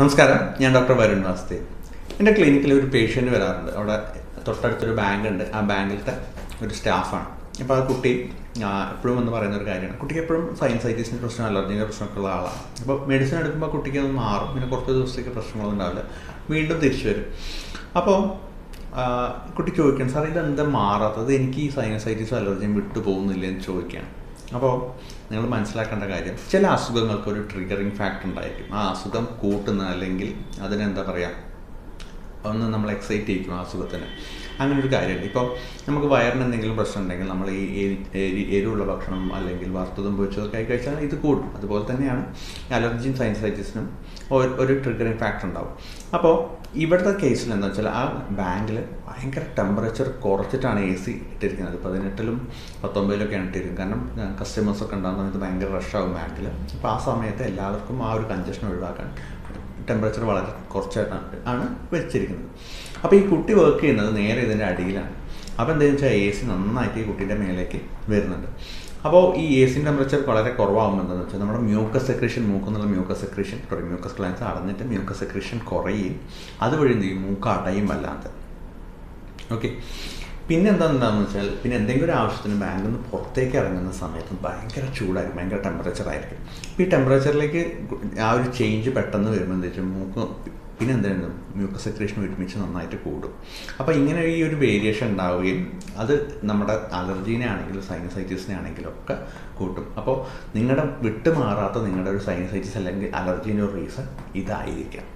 നമസ്കാരം ഞാൻ ഡോക്ടർ വരുൺ വാസ്തി. എന്റെ ക്ലിനിക്കിൽ ഒരു പേഷ്യന്റ് വരാറുണ്ട്. അവിടെ തൊട്ടടുത്തൊരു ബാങ്ക് ഉണ്ട് ആ ബാങ്കിലത്തെ ഒരു സ്റ്റാഫാണ് അപ്പോൾ ആ കുട്ടി എപ്പോഴും എന്ന് പറയുന്ന ഒരു കാര്യമാണ്. കുട്ടിക്ക് എപ്പോഴും സൈൻസൈറ്റീസിന്റെ പ്രശ്നം അലർജിന്റെ പ്രശ്നമൊക്കെ ഉള്ള ആളാണ്. അപ്പോൾ മെഡിസിൻ എടുക്കുമ്പോൾ കുട്ടിക്ക് അത് മാറും. പിന്നെ കുറച്ച് ദിവസത്തേക്ക് പ്രശ്നങ്ങളൊന്നും ഉണ്ടാവില്ല. വീണ്ടും തിരിച്ചു വരും. അപ്പോൾ കുട്ടി ചോദിക്കണം സാർ ഇതെന്താ മാറാത്തത്? എനിക്ക് ഈ സൈനസൈറ്റിസ് അലർജിയും വിട്ടു പോകുന്നില്ല എന്ന് ചോദിക്കുകയാണ്. അപ്പോൾ നിങ്ങൾ മനസ്സിലാക്കേണ്ട കാര്യം ചില അസുഖങ്ങൾക്ക് ഒരു ട്രിഗറിങ് ഫാക്ടർ ഉണ്ടായിരിക്കും. ആ അസുഖം കൂട്ടുന്ന അല്ലെങ്കിൽ അതിനെന്താ പറയുക ഒന്ന് നമ്മൾ എക്സൈറ്റ് ചെയ്യിക്കും ആ അസുഖത്തിന്. അങ്ങനെ ഒരു കാര്യമുണ്ട്. ഇപ്പോൾ നമുക്ക് വയറിന് എന്തെങ്കിലും പ്രശ്നം ഉണ്ടെങ്കിൽ നമ്മൾ ഈ എരി- എരി- എരിവുള്ള ഭക്ഷണം അല്ലെങ്കിൽ വറുത്തതും പൊരിച്ചതൊക്കെ ആയി കഴിച്ചാൽ ഇത് കൂടും. അതുപോലെ തന്നെയാണ് അലർജിയും സൈൻസൈറ്റിസിനും ഒരു ഒരു ട്രിഗറിങ് ഫാക്ടർ ഉണ്ടാവും. അപ്പോൾ ഇവിടുത്തെ കേസിൽ എന്താ വെച്ചാൽ ആ ബാങ്കിൽ ഭയങ്കര ടെമ്പറേച്ചർ കുറച്ചിട്ടാണ് എ സി ഇട്ടിരിക്കുന്നത്. പതിനെട്ടിലും പത്തൊമ്പതിലൊക്കെയാണ് ഇട്ടിരിക്കുന്നത്. കാരണം കസ്റ്റമേഴ്സൊക്കെ ഉണ്ടാകുന്ന സമയത്ത് ഭയങ്കര റഷാവും ബാങ്കിൽ അപ്പോൾ ആ സമയത്ത് എല്ലാവർക്കും ആ ഒരു കഞ്ചഷൻ ഒഴിവാക്കാൻ ടെമ്പറേച്ചർ വളരെ കുറച്ചായിട്ടാണ് ആണ് വെച്ചിരിക്കുന്നത്. അപ്പോൾ ഈ കുട്ടി വർക്ക് ചെയ്യുന്നത് നേരെ ഇതിന്റെ അടിയിലാണ്. അപ്പോൾ എന്താണെന്ന് വെച്ചാൽ എ സി നന്നായിട്ട് ഈ കുട്ടീന്റെ മേലേക്ക് വരുന്നുണ്ട്. അപ്പോൾ ഈ എ സി ടെമ്പറേച്ചർ വളരെ കുറവാകുമ്പോൾ എന്താണെന്ന് വെച്ചാൽ നമ്മുടെ mucus secretion മൂക്കെന്നുള്ള mucus secretion sorry mucus glands അടഞ്ഞിട്ട് mucus secretion കുറയും. അതുവഴി എന്ത് ചെയ്യും? മൂക്ക് അടയും വല്ലാതെ ഓക്കെ പിന്നെ എന്താണെന്ന് വെച്ചാൽ പിന്നെ എന്തെങ്കിലും ഒരു ആവശ്യത്തിന് ബാങ്കിൽ നിന്ന് പുറത്തേക്ക് ഇറങ്ങുന്ന സമയത്ത് ഭയങ്കര ചൂടായിരിക്കും ഭയങ്കര ടെമ്പറേച്ചർ ആയിരിക്കും. ഈ ടെമ്പറേച്ചറിലേക്ക് ആ ഒരു ചേഞ്ച് പെട്ടെന്ന് വരുമ്പോൾ എന്താ വെച്ചാൽ മൂക്ക് പിന്നെ എന്തായിരുന്നു മ്യൂക്കസ് സെക്രേഷൻ ഒരുമിച്ച് നന്നായിട്ട് കൂടും. അപ്പോൾ ഇങ്ങനെ ഈ ഒരു വേരിയേഷൻ ഉണ്ടാവുകയും അത് നമ്മുടെ അലർജീനെ ആണെങ്കിലും സൈനസൈറ്റിസിനെ ആണെങ്കിലും ഒക്കെ കൂട്ടും. അപ്പോൾ നിങ്ങളുടെ വിട്ടുമാറാത്ത നിങ്ങളുടെ ഒരു സൈനസൈറ്റിസ് അല്ലെങ്കിൽ അലർജീന്റെ ഒരു റീസൺ ഇതായിരിക്കാം.